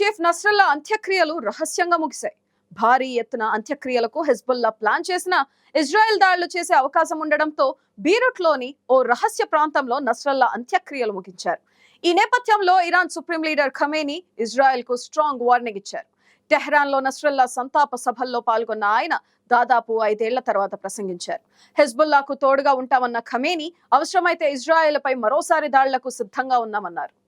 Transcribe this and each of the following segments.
Nasrallah అంత్యక్రియలు రహస్యంగా ముగిశాయి. భారీ ఎత్తున అంత్యక్రియలకు హెజ్బుల్లా ప్లాన్ చేసిన ఇజ్రాయెల్ దాడులు చేసే అవకాశం ఉండడంతో బీరుట్లోని ఓ రహస్య ప్రాంతంలో నస్రల్లా అంత్యక్రియలు ముగించారు. ఈ నేపథ్యంలో ఇరాన్ సుప్రీం లీడర్ ఖమేని ఇజ్రాయెల్కు స్ట్రాంగ్ వార్నింగ్ ఇచ్చారు. టెహ్రాన్లో నస్రల్లా సంతాప సభల్లో పాల్గొన్న ఆయన దాదాపు ఐదేళ్ళ తర్వాత ప్రసంగించారు. హెజ్బుల్లాకు తోడుగా ఉంటామన్న ఖమేని అవసరమైతే ఇజ్రాయెల్ పై మరోసారి దాడులకు సిద్ధంగా ఉన్నామన్నారు.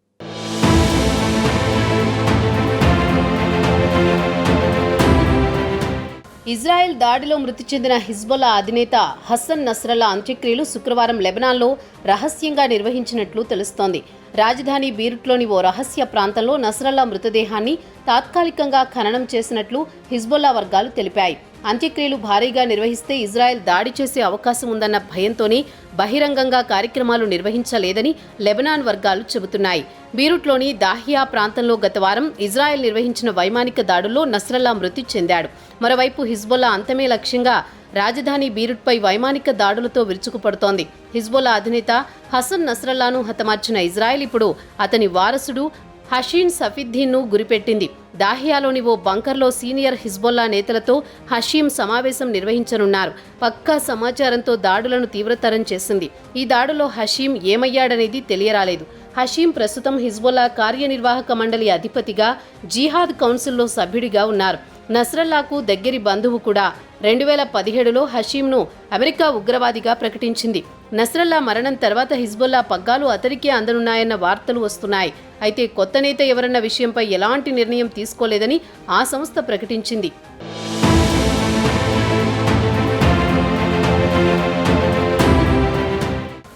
ఇజ్రాయెల్ దాడిలో మృతి చెందిన హిజ్బుల్లా అధినేత హసన్ నస్రల్లా అంత్యక్రియలు శుక్రవారం లెబనాన్లో రహస్యంగా నిర్వహించినట్లు తెలుస్తోంది. రాజధాని బీరుట్లోని ఓ రహస్య ప్రాంతంలో నస్రల్లా మృతదేహాన్ని తాత్కాలికంగా ఖననం చేసినట్లు హిజ్బుల్లా వర్గాలు తెలిపాయి. అంత్యక్రియలు భారీగా నిర్వహిస్తే ఇజ్రాయెల్ దాడి చేసే అవకాశం ఉందన్న భయంతోనే బహిరంగంగా కార్యక్రమాలు నిర్వహించలేదని లెబనాన్ వర్గాలు చెబుతున్నాయి. బీరుట్లోని దాహియా ప్రాంతంలో గత వారం ఇజ్రాయెల్ నిర్వహించిన వైమానిక దాడుల్లో నస్రల్లా మృతి చెందాడు. మరోవైపు హిజ్బుల్లా అంతమే లక్ష్యంగా రాజధాని బీరుట్పై వైమానిక దాడులతో విరుచుకుపడుతోంది. హిజ్బుల్లా అధినేత హసన్ నస్రల్లాను హతమార్చిన ఇజ్రాయెల్ ఇప్పుడు అతని వారసుడు హషీన్ సఫిద్దీన్ను గురిపెట్టింది. దాహియాలోని ఓ బంకర్లో సీనియర్ హిజ్బొల్లా నేతలతో హషీం సమావేశం నిర్వహించనున్నారు. పక్కా సమాచారంతో దాడులను తీవ్రతరం చేసింది. ఈ దాడిలో హషీం ఏమయ్యాడనేది తెలియరాలేదు. హషీం ప్రస్తుతం హిజ్బొల్లా కార్యనిర్వాహక మండలి అధిపతిగా జిహాద్ కౌన్సిల్లో సభ్యుడిగా ఉన్నారు. నస్రల్లాకు దగ్గరి బంధువు కూడా రెండు వేల పదిహేడులో హషీంను అమెరికా ఉగ్రవాదిగా ప్రకటించింది. నస్రల్లా మరణం తర్వాత హిజ్బుల్లా పగ్గాలు అతడికే అందనున్నాయన్న వార్తలు వస్తున్నాయి. అయితే కొత్త నేత ఎవరన్న విషయంపై ఎలాంటి నిర్ణయం తీసుకోలేదని ఆ సంస్థ ప్రకటించింది.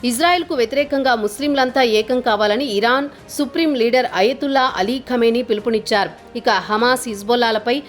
ఇజ్రాయెల్కు వ్యతిరేకంగా ముస్లింలంతా ఏకం కావాలని Iran supreme leader Ayatollah Ali Khamenei పిలుపునిచ్చారు. ఇక హమాస్ హిజ్బుల్లాలపై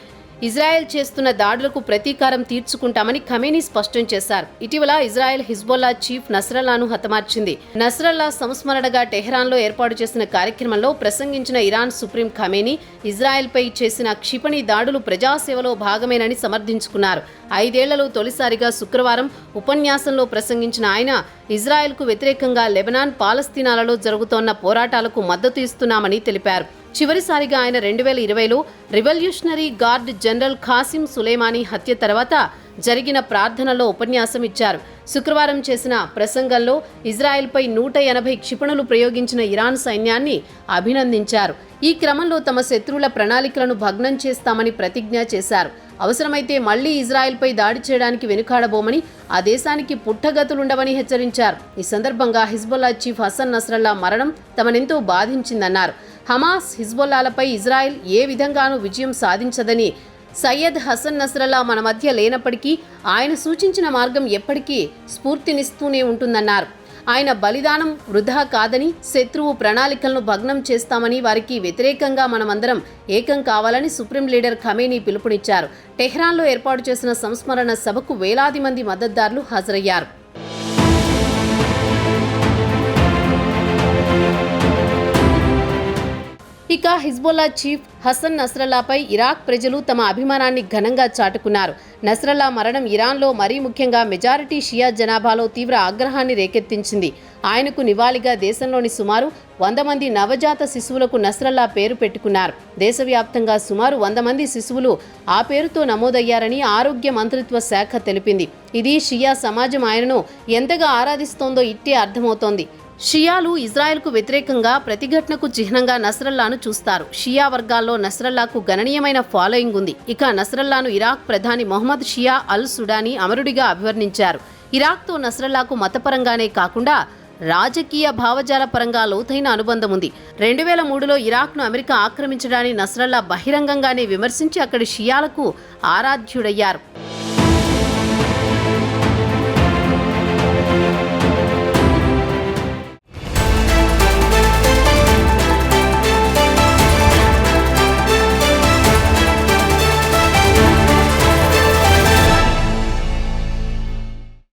ఇజ్రాయెల్ చేస్తున్న దాడులకు ప్రతీకారం తీర్చుకుంటామని ఖమేనీ స్పష్టం చేశారు. ఇటీవల ఇజ్రాయెల్ హిజ్బొల్లా చీఫ్ నస్రల్లాను హతమార్చింది. నస్రల్లా సంస్మరణగా టెహ్రాన్లో ఏర్పాటు చేసిన కార్యక్రమంలో ప్రసంగించిన ఇరాన్ సుప్రీం ఖమేనీ ఇజ్రాయెల్పై చేసిన క్షిపణి దాడులు ప్రజాసేవలో భాగమేనని సమర్థించుకున్నారు. ఐదేళ్ళలో తొలిసారిగా శుక్రవారం ఉపన్యాసంలో ప్రసంగించిన ఆయన ఇజ్రాయెల్కు వ్యతిరేకంగా లెబనాన్ పాలస్తీనాలలో జరుగుతోన్న పోరాటాలకు మద్దతు ఇస్తున్నామని తెలిపారు. చివరిసారిగా ఆయన రెండు వేల ఇరవైలో revolutionary guard general Qasem Soleimani హత్య తర్వాత జరిగిన ప్రార్థనలో ఉపన్యాసం ఇచ్చారు. శుక్రవారం చేసిన ప్రసంగంలో ఇజ్రాయెల్పై నూట ఎనభై క్షిపణులు ప్రయోగించిన ఇరాన్ సైన్యాన్ని అభినందించారు. ఈ క్రమంలో తమ శత్రువుల ప్రణాళికలను భగ్నం చేస్తామని ప్రతిజ్ఞ చేశారు. అవసరమైతే మళ్ళీ ఇజ్రాయెల్పై దాడి చేయడానికి వెనుకాడబోమని ఆ దేశానికి పుట్టగతులుండవని హెచ్చరించారు. ఈ సందర్భంగా హిజ్బుల్లా చీఫ్ హసన్ నస్రల్లా మరణం తమనెంతో బాధించిందన్నారు. హమాస్ హిజ్బొల్లాలపై ఇజ్రాయెల్ ఏ విధంగానూ విజయం సాధించదని సయ్యద్ హసన్ నస్రల్లా మన మధ్య లేనప్పటికీ ఆయన సూచించిన మార్గం ఎప్పటికీ స్ఫూర్తినిస్తూనే ఉంటుందన్నారు. ఆయన బలిదానం వృధా కాదని శత్రువు ప్రణాళికలను భగ్నం చేస్తామని వారికి వ్యతిరేకంగా మనమందరం ఏకం కావాలని సుప్రీం లీడర్ ఖమేనీ పిలుపునిచ్చారు. టెహ్రాన్లో ఏర్పాటు చేసిన సంస్మరణ సభకు వేలాది మంది మద్దతుదారులు హాజరయ్యారు. ఇక హిజ్బుల్లా చీఫ్ హసన్ నస్రల్లాపై ఇరాక్ ప్రజలు తమ అభిమానాన్ని ఘనంగా చాటుకున్నారు. నస్రల్లా మరణం ఇరాన్లో మరీ ముఖ్యంగా మెజారిటీ షియా జనాభాలో తీవ్ర ఆగ్రహాన్ని రేకెత్తించింది. ఆయనకు నివాళిగా దేశంలోని సుమారు వంద మంది నవజాత శిశువులకు నస్రల్లా పేరు పెట్టుకున్నారు. దేశవ్యాప్తంగా సుమారు వంద మంది శిశువులు ఆ పేరుతో నమోదయ్యారని ఆరోగ్య మంత్రిత్వ శాఖ తెలిపింది. ఇది షియా సమాజం ఆయనను ఎంతగా ఆరాధిస్తోందో ఇట్టే అర్థమవుతోంది. షియాలు ఇజ్రాయెల్కు వ్యతిరేకంగా ప్రతిఘటనకు చిహ్నంగా నస్రల్లాను చూస్తారు. షియా వర్గాల్లో నస్రల్లాకు గణనీయమైన ఫాలోయింగ్ ఉంది. ఇక నస్రల్లాను ఇరాక్ ప్రధాని మొహమ్మద్ షియా అల్ సుడాని అమరుడిగా అభివర్ణించారు. ఇరాక్తో నస్రల్లాకు మతపరంగానే కాకుండా రాజకీయ భావజాల పరంగా లోతైన అనుబంధం ఉంది. రెండు వేల మూడులో ఇరాక్ను అమెరికా ఆక్రమించడాన్ని నస్రల్లా బహిరంగంగానే విమర్శించి అక్కడి షియాలకు ఆరాధ్యుడయ్యారు.